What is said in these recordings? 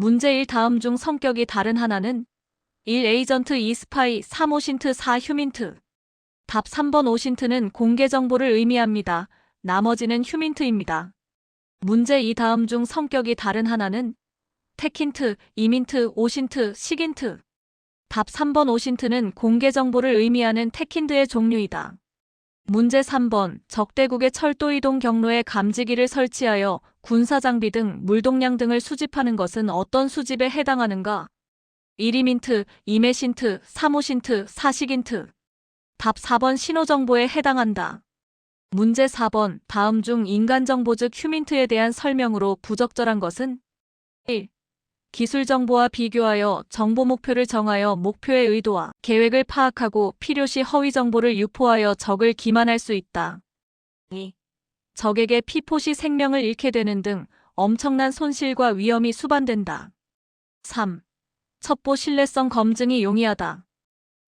문제 1 다음 중 성격이 다른 하나는 1. 에이전트 2. 스파이 3. 오신트 4. 휴민트 답 3번 오신트는 공개 정보를 의미합니다. 나머지는 휴민트입니다. 문제 2 다음 중 성격이 다른 하나는 테킨트, 이민트, 오신트, 시긴트 답 3번 오신트는 공개 정보를 의미하는 테킨드의 종류이다. 문제 3번 적대국의 철도 이동 경로에 감지기를 설치하여 군사 장비 등 물동량 등을 수집하는 것은 어떤 수집에 해당하는가? 1이민트, 2메신트, 3호신트, 4시긴트. 답 4번 신호정보에 해당한다. 문제 4번 다음 중 인간정보 즉 휴민트에 대한 설명으로 부적절한 것은 1. 기술 정보와 비교하여 정보 목표를 정하여 목표의 의도와 계획을 파악하고 필요시 허위 정보를 유포하여 적을 기만할 수 있다. 2. 적에게 피포시 생명을 잃게 되는 등 엄청난 손실과 위험이 수반된다. 3. 첩보 신뢰성 검증이 용이하다.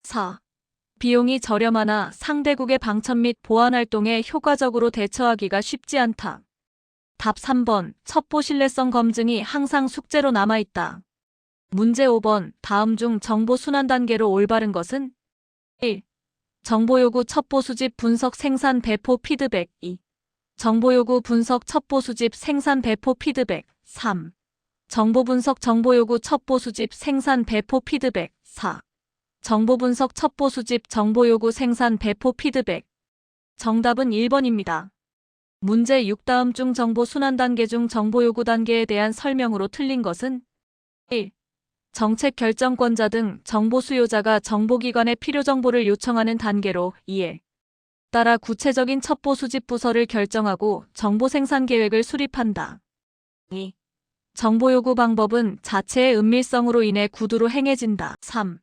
4. 비용이 저렴하나 상대국의 방천 및 보안 활동에 효과적으로 대처하기가 쉽지 않다. 답 3번 첩보 신뢰성 검증이 항상 숙제로 남아있다. 문제 5번 다음 중 정보 순환 단계로 올바른 것은 1. 정보 요구 첩보 수집 분석 생산 배포 피드백 2. 정보 요구 분석 첩보 수집 생산 배포 피드백 3. 정보 분석 정보 요구 첩보 수집 생산 배포 피드백 4. 정보 분석 첩보 수집 정보 요구 생산 배포 피드백 정답은 1번입니다. 문제 6 다음 중 정보 순환 단계 중 정보 요구 단계에 대한 설명으로 틀린 것은 1. 정책 결정권자 등 정보 수요자가 정보기관에 필요 정보를 요청하는 단계로 2에 따라 구체적인 첩보 수집 부서를 결정하고 정보 생산 계획을 수립한다. 2. 정보 요구 방법은 자체의 은밀성으로 인해 구두로 행해진다. 3.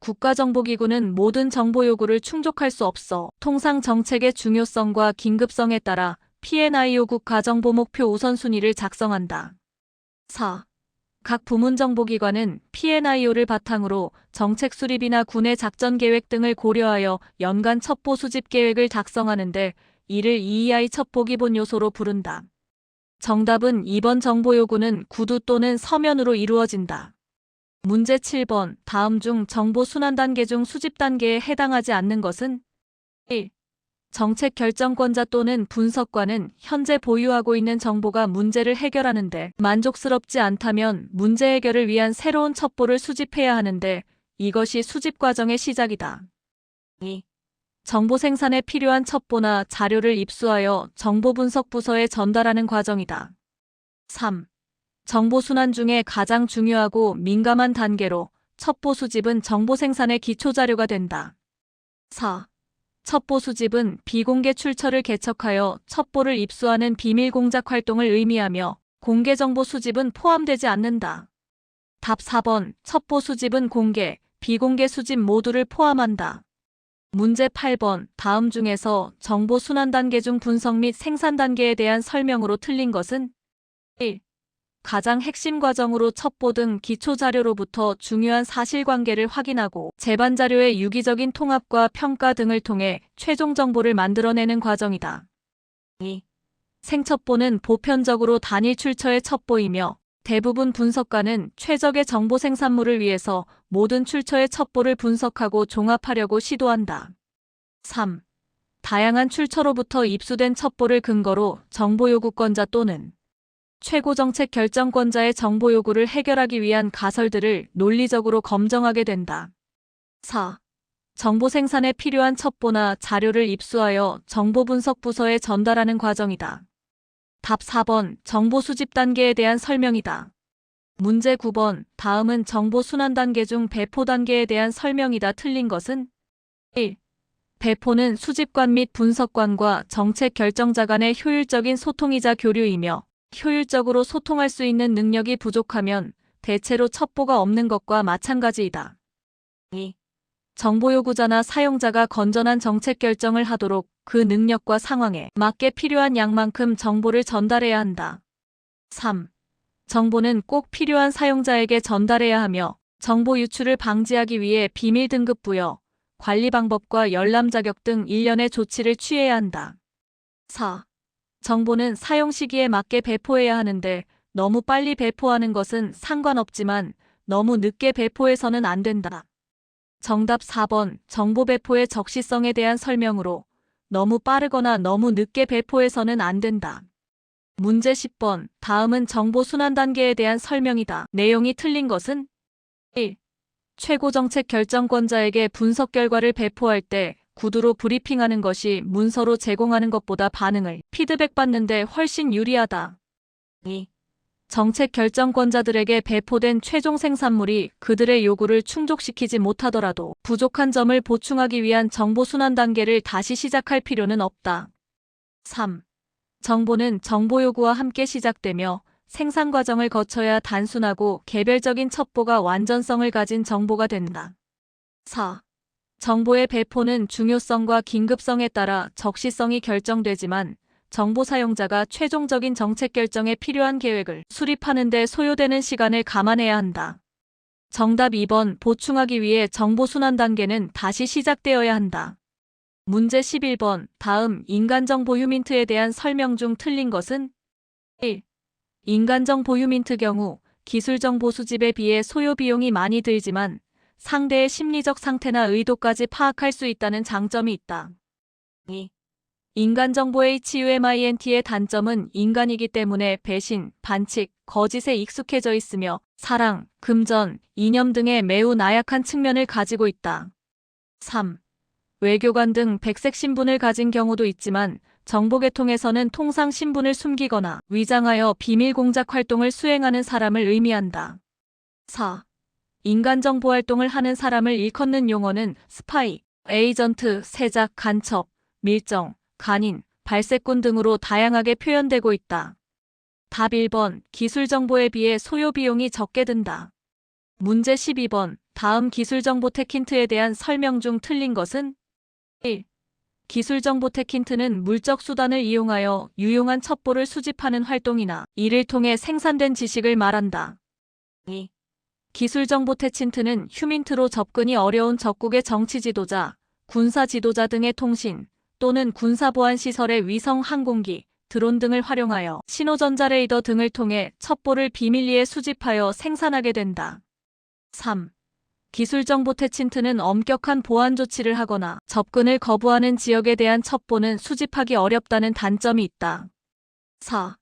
국가정보기구는 모든 정보 요구를 충족할 수 없어 통상 정책의 중요성과 긴급성에 따라 P&I 요국 가정보 목표 우선순위를 작성한다. 4. 각 부문 정보기관은 P&IO를 바탕으로 정책 수립이나 군의 작전 계획 등을 고려하여 연간 첩보 수집 계획을 작성하는데 이를 EEI 첩보 기본 요소로 부른다. 정답은 2번 정보 요구는 구두 또는 서면으로 이루어진다. 문제 7번 다음 중 정보 순환 단계 중 수집 단계에 해당하지 않는 것은 1. 정책 결정권자 또는 분석관은 현재 보유하고 있는 정보가 문제를 해결하는데 만족스럽지 않다면 문제 해결을 위한 새로운 첩보를 수집해야 하는데 이것이 수집 과정의 시작이다. 2. 정보 생산에 필요한 첩보나 자료를 입수하여 정보 분석 부서에 전달하는 과정이다. 3. 정보 순환 중에 가장 중요하고 민감한 단계로 첩보 수집은 정보 생산의 기초 자료가 된다. 4. 첩보 수집은 비공개 출처를 개척하여 첩보를 입수하는 비밀 공작 활동을 의미하며 공개 정보 수집은 포함되지 않는다. 답 4번 첩보 수집은 공개, 비공개 수집 모두를 포함한다. 문제 8번 다음 중에서 정보 순환 단계 중 분석 및 생산 단계에 대한 설명으로 틀린 것은 1. 가장 핵심 과정으로 첩보 등 기초 자료로부터 중요한 사실관계를 확인하고 재반 자료의 유기적인 통합과 평가 등을 통해 최종 정보를 만들어내는 과정이다. 2. 생첩보는 보편적으로 단일 출처의 첩보이며 대부분 분석가는 최적의 정보 생산물을 위해서 모든 출처의 첩보를 분석하고 종합하려고 시도한다. 3. 다양한 출처로부터 입수된 첩보를 근거로 정보 요구권자 또는 최고 정책 결정권자의 정보 요구를 해결하기 위한 가설들을 논리적으로 검증하게 된다. 4. 정보 생산에 필요한 첩보나 자료를 입수하여 정보 분석 부서에 전달하는 과정이다. 답 4번 정보 수집 단계에 대한 설명이다. 문제 9번 다음은 정보 순환 단계 중 배포 단계에 대한 설명이다. 틀린 것은 1. 배포는 수집관 및 분석관과 정책 결정자 간의 효율적인 소통이자 교류이며 효율적으로 소통할 수 있는 능력이 부족하면 대체로 첩보가 없는 것과 마찬가지이다. 2. 정보 요구자나 사용자가 건전한 정책 결정을 하도록 그 능력과 상황에 맞게 필요한 양만큼 정보를 전달해야 한다. 3. 정보는 꼭 필요한 사용자에게 전달해야 하며 정보 유출을 방지하기 위해 비밀 등급 부여, 관리 방법과 열람 자격 등 일련의 조치를 취해야 한다. 4. 정보는 사용 시기에 맞게 배포해야 하는데 너무 빨리 배포하는 것은 상관없지만 너무 늦게 배포해서는 안 된다. 정답 4번 정보 배포의 적시성에 대한 설명으로 너무 빠르거나 너무 늦게 배포해서는 안 된다. 문제 10번 다음은 정보 순환 단계에 대한 설명이다. 내용이 틀린 것은 1. 최고 정책 결정권자에게 분석 결과를 배포할 때 구두로 브리핑하는 것이 문서로 제공하는 것보다 반응을 피드백 받는데 훨씬 유리하다. 2. 정책 결정권자들에게 배포된 최종 생산물이 그들의 요구를 충족시키지 못하더라도 부족한 점을 보충하기 위한 정보 순환 단계를 다시 시작할 필요는 없다. 3. 정보는 정보 요구와 함께 시작되며 생산 과정을 거쳐야 단순하고 개별적인 첩보가 완전성을 가진 정보가 된다. 4. 정보의 배포는 중요성과 긴급성에 따라 적시성이 결정되지만 정보 사용자가 최종적인 정책 결정에 필요한 계획을 수립하는 데 소요되는 시간을 감안해야 한다. 정답 2번 보충하기 위해 정보 순환 단계는 다시 시작되어야 한다. 문제 11번 다음 인간정보 휴민트에 대한 설명 중 틀린 것은 1. 인간정보 휴민트 경우 기술정보 수집에 비해 소요 비용이 많이 들지만 상대의 심리적 상태나 의도까지 파악할 수 있다는 장점이 있다. 2. 인간정보의 HUMINT의 단점은 인간이기 때문에 배신, 반칙, 거짓에 익숙해져 있으며 사랑, 금전, 이념 등의 매우 나약한 측면을 가지고 있다. 3. 외교관 등 백색 신분을 가진 경우도 있지만 정보계통에서는 통상 신분을 숨기거나 위장하여 비밀 공작 활동을 수행하는 사람을 의미한다. 4. 인간정보 활동을 하는 사람을 일컫는 용어는 스파이, 에이전트, 세작, 간첩, 밀정, 간인, 발색꾼 등으로 다양하게 표현되고 있다. 답 1번 기술 정보에 비해 소요 비용이 적게 든다. 문제 12번 다음 기술 정보 테킨트에 대한 설명 중 틀린 것은 1. 기술 정보 테킨트는 물적 수단을 이용하여 유용한 첩보를 수집하는 활동이나 이를 통해 생산된 지식을 말한다. 2. 기술 정보 테친트는 휴민트로 접근이 어려운 적국의 정치 지도자, 군사 지도자 등의 통신 또는 군사 보안 시설의 위성 항공기, 드론 등을 활용하여 신호전자 레이더 등을 통해 첩보를 비밀리에 수집하여 생산하게 된다. 3. 기술정보 테친트는 엄격한 보안 조치를 하거나 접근을 거부하는 지역에 대한 첩보는 수집하기 어렵다는 단점이 있다. 4.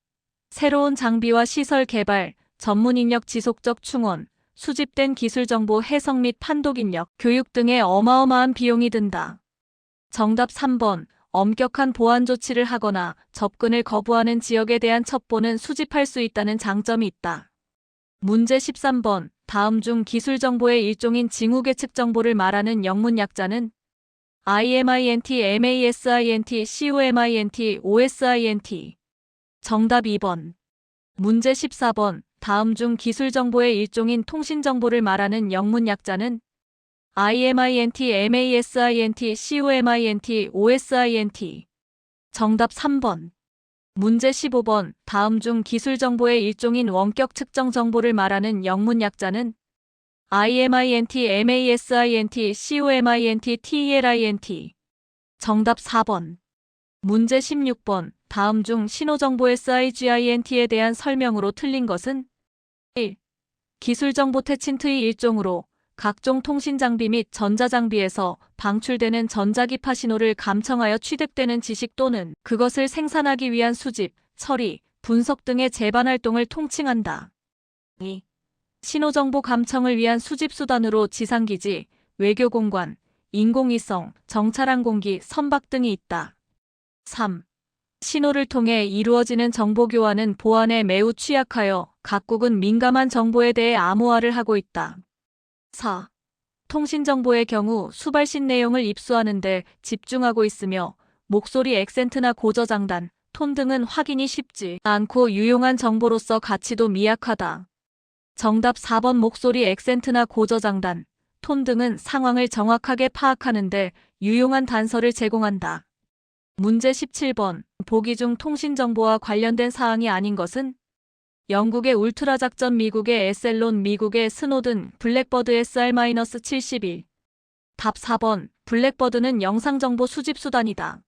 새로운 장비와 시설 개발, 전문 인력 지속적 충원, 수집된 기술 정보 해석 및 판독 인력, 교육 등의 어마어마한 비용이 든다. 정답 3번. 엄격한 보안 조치를 하거나 접근을 거부하는 지역에 대한 첩보는 수집할 수 있다는 장점이 있다. 문제 13번. 다음 중 기술 정보의 일종인 징후 계측 정보를 말하는 영문 약자는 IMINT, MASINT, COMINT, OSINT. 정답 2번. 문제 14번. 다음 중 기술 정보의 일종인 통신 정보를 말하는 영문 약자는 IMINT, MASINT, COMINT, OSINT. 정답 3번. 문제 15번. 다음 중 기술 정보의 일종인 원격 측정 정보를 말하는 영문 약자는 IMINT, MASINT, COMINT, TELINT. 정답 4번. 문제 16번. 다음 중 신호 정보의 SIGINT에 대한 설명으로 틀린 것은 1. 기술정보 테친트의 일종으로 각종 통신장비 및 전자장비에서 방출되는 전자기파 신호를 감청하여 취득되는 지식 또는 그것을 생산하기 위한 수집, 처리, 분석 등의 재반 활동을 통칭한다. 2. 신호정보 감청을 위한 수집 수단으로 지상기지, 외교공관, 인공위성, 정찰항공기, 선박 등이 있다. 3. 신호를 통해 이루어지는 정보 교환은 보안에 매우 취약하여 각국은 민감한 정보에 대해 암호화를 하고 있다. 4. 통신정보의 경우 수발신 내용을 입수하는데 집중하고 있으며 목소리 액센트나 고저장단, 톤 등은 확인이 쉽지 않고 유용한 정보로서 가치도 미약하다. 정답 4번 목소리 액센트나 고저장단, 톤 등은 상황을 정확하게 파악하는데 유용한 단서를 제공한다. 문제 17번. 보기 중 통신정보와 관련된 사항이 아닌 것은 영국의 울트라 작전 미국의 에셀론 미국의 스노든 블랙버드 SR-71 답 4번 블랙버드는 영상정보 수집 수단이다.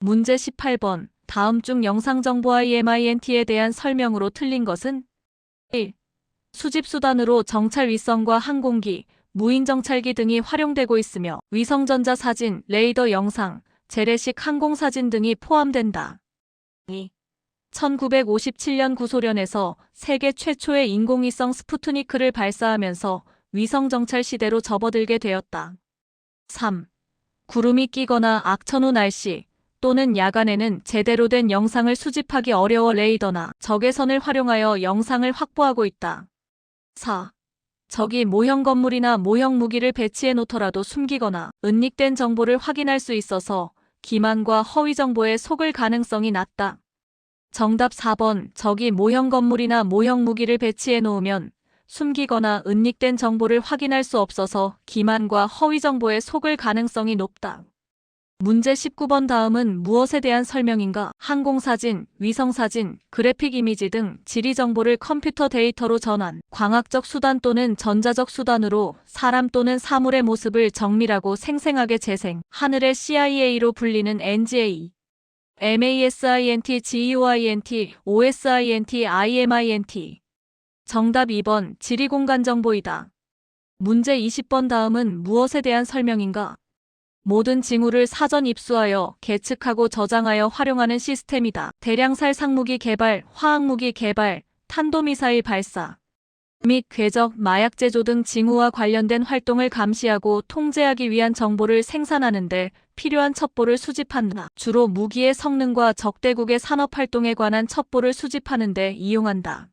문제 18번 다음 중 영상정보 IMINT에 대한 설명으로 틀린 것은 1. 수집 수단으로 정찰 위성과 항공기, 무인 정찰기 등이 활용되고 있으며 위성전자 사진, 레이더 영상, 재래식 항공사진 등이 포함된다. 2. 1957년 구소련에서 세계 최초의 인공위성 스푸트니크를 발사하면서 위성 정찰 시대로 접어들게 되었다. 3. 구름이 끼거나 악천 후 날씨 또는 야간에는 제대로 된 영상을 수집하기 어려워 레이더나 적외선을 활용하여 영상을 확보하고 있다. 4. 적이 모형 건물이나 모형 무기를 배치해 놓더라도 숨기거나 은닉된 정보를 확인할 수 있어서 기만과 허위 정보에 속을 가능성이 낮다. 정답 4번 적이 모형 건물이나 모형 무기를 배치해 놓으면 숨기거나 은닉된 정보를 확인할 수 없어서 기만과 허위 정보에 속을 가능성이 높다. 문제 19번 다음은 무엇에 대한 설명인가? 항공사진, 위성사진, 그래픽 이미지 등 지리 정보를 컴퓨터 데이터로 전환, 광학적 수단 또는 전자적 수단으로 사람 또는 사물의 모습을 정밀하고 생생하게 재생, 하늘의 CIA로 불리는 NGA. MASINT, GUINT, OSINT, IMINT. 정답 2번 지리공간 정보이다. 문제 20번 다음은 무엇에 대한 설명인가? 모든 징후를 사전 입수하여 계측하고 저장하여 활용하는 시스템이다. 대량살 상무기 개발, 화학무기 개발, 탄도미사일 발사 및 궤적, 마약 제조 등 징후와 관련된 활동을 감시하고 통제하기 위한 정보를 생산하는데 필요한 첩보를 수집한다. 주로 무기의 성능과 적대국의 산업 활동에 관한 첩보를 수집하는 데 이용한다.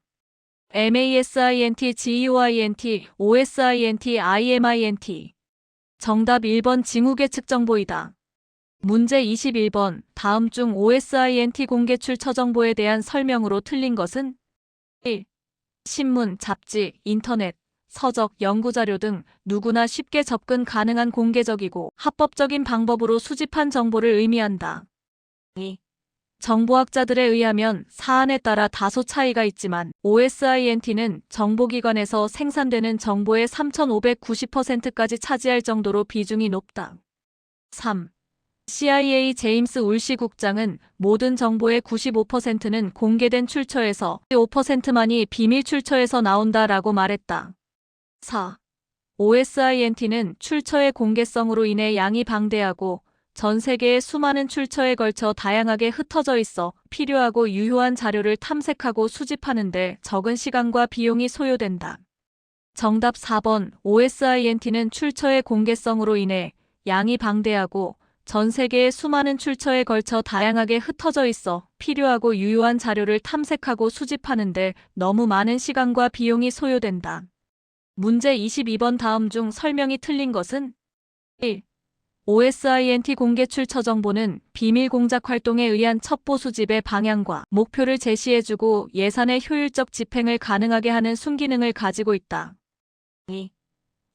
MASINT, GUINT, OSINT, IMINT 정답 1번 징후계 측 정보이다. 문제 21번 다음 중 OSINT 공개 출 처 정보에 대한 설명으로 틀린 것은 1. 신문, 잡지, 인터넷, 서적, 연구자료 등 누구나 쉽게 접근 가능한 공개적이고 합법적인 방법으로 수집한 정보를 의미한다. 2. 정보학자들에 의하면 사안에 따라 다소 차이가 있지만 OSINT는 정보기관에서 생산되는 정보의 3,590%까지 차지할 정도로 비중이 높다. 3. CIA 제임스 울시 국장은 모든 정보의 95%는 공개된 출처에서 5%만이 비밀 출처에서 나온다라고 말했다. 4. OSINT는 출처의 공개성으로 인해 양이 방대하고 전 세계의 수많은 출처에 걸쳐 다양하게 흩어져 있어 필요하고 유효한 자료를 탐색하고 수집하는데 적은 시간과 비용이 소요된다. 정답 4번 OSINT는 출처의 공개성으로 인해 양이 방대하고 전 세계의 수많은 출처에 걸쳐 다양하게 흩어져 있어 필요하고 유효한 자료를 탐색하고 수집하는데 너무 많은 시간과 비용이 소요된다. 문제 22번 다음 중 설명이 틀린 것은 1. OSINT 공개 출처 정보는 비밀 공작 활동에 의한 첩보 수집의 방향과 목표를 제시해주고 예산의 효율적 집행을 가능하게 하는 순기능을 가지고 있다. 2.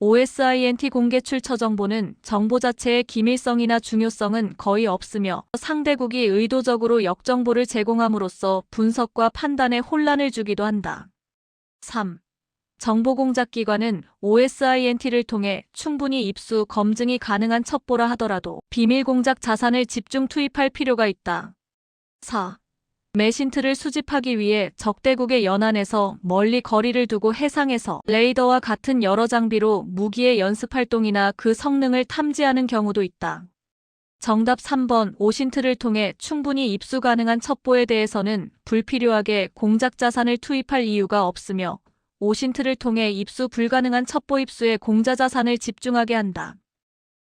OSINT 공개 출처 정보는 정보 자체의 기밀성이나 중요성은 거의 없으며 상대국이 의도적으로 역정보를 제공함으로써 분석과 판단에 혼란을 주기도 한다. 3. 정보공작기관은 OSINT를 통해 충분히 입수, 검증이 가능한 첩보라 하더라도 비밀공작 자산을 집중 투입할 필요가 있다. 4. 메신트를 수집하기 위해 적대국의 연안에서 멀리 거리를 두고 해상에서 레이더와 같은 여러 장비로 무기의 연습 활동이나 그 성능을 탐지하는 경우도 있다. 정답 3번 오신트를 통해 충분히 입수 가능한 첩보에 대해서는 불필요하게 공작 자산을 투입할 이유가 없으며 오신트를 통해 입수 불가능한 첩보 입수에 공자 자산을 집중하게 한다.